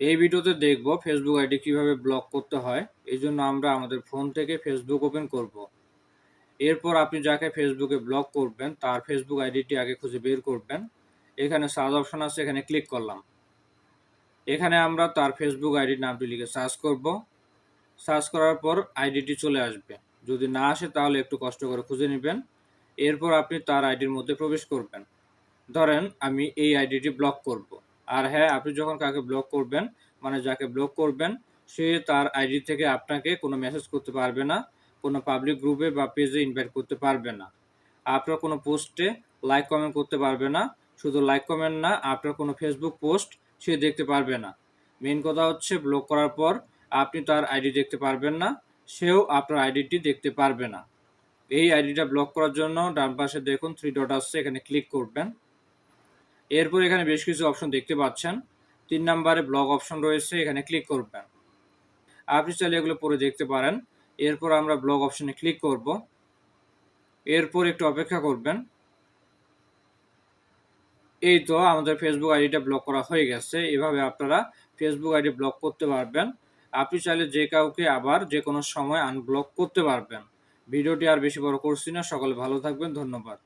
এই ভিডিওতে দেখব ফেসবুক আইডি কীভাবে ব্লক করতে হয়। এই জন্য আমরা আমাদের ফোন থেকে ফেসবুক ওপেন করব। এরপর আপনি যাকে ফেসবুকে ব্লক করবেন, তার ফেসবুক আইডিটি আগে খুঁজে বের করবেন। এখানে সার্চ অপশন আছে, এখানে ক্লিক করলাম। এখানে আমরা তার ফেসবুক আইডির নামটি লিখে সার্চ করব। সার্চ করার পর আইডিটি চলে আসবে। যদি না আসে, তাহলে একটু কষ্ট করে খুঁজে নেবেন। এরপর আপনি তার আইডির মধ্যে প্রবেশ করবেন। ধরেন আমি এই আইডিটি ব্লক করব। আর হ্যাঁ আপনি যখন কাকে ব্লক করবেন মানে যাকে ব্লক করবেন, সে তার আইডি থেকে আপনাকে কোনো মেসেজ করতে পারবে না, কোনো পাবলিক গ্রুপে বা পেজে ইনভাইট করতে পারবে না। আপনার কোনো পোস্টে লাইক কমেন্ট করতে পারবে না, শুধু লাইক কমেন্ট না, আপনার কোনো ফেসবুক পোস্ট সে দেখতে পারবে না। মেন কথা হচ্ছে ব্লক করার পর আপনি তার আইডি দেখতে পারবেন না, সেও আপনার আইডিটি দেখতে পারবে না। এই আইডিটা ব্লক করার জন্য ডান পাশে দেখুন থ্রি ডট আসছে, এখানে ক্লিক করবেন। এরপর এখানে বেশ কিছু অপশন দেখতে পাচ্ছেন। তিন নম্বরে ব্লগ অপশন রয়েছে, এখানে ক্লিক করবেন। আপনি চাইলে এগুলো পরে দেখতে পারেন। এরপর আমরা ব্লগ অপশনে ক্লিক করব। এরপর একটু অপেক্ষা করবেন। এই তো আমাদের ফেসবুক আইডিটা ব্লক করা হয়ে গেছে। এভাবে আপনারা ফেসবুক আইডি ব্লক করতে পারবেন। আপনি চাইলে যে কাউকে আবার যে কোনো সময় আনব্লক করতে পারবেন। ভিডিওটি আর বেশি বড় করছি না। সকলে ভালো থাকবেন। ধন্যবাদ।